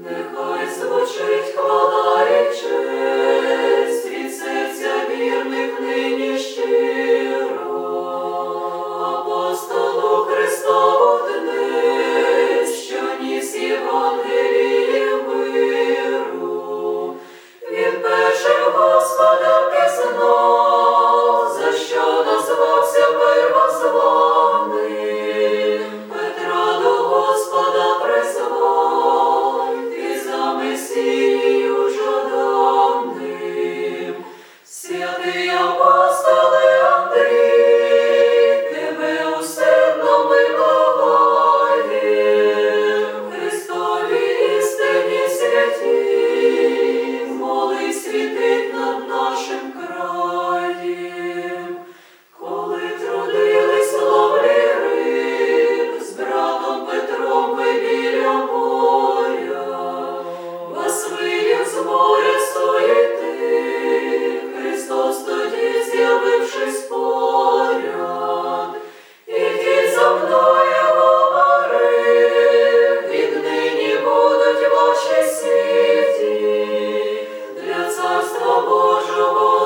Нехай звучить хвала честь. Божого.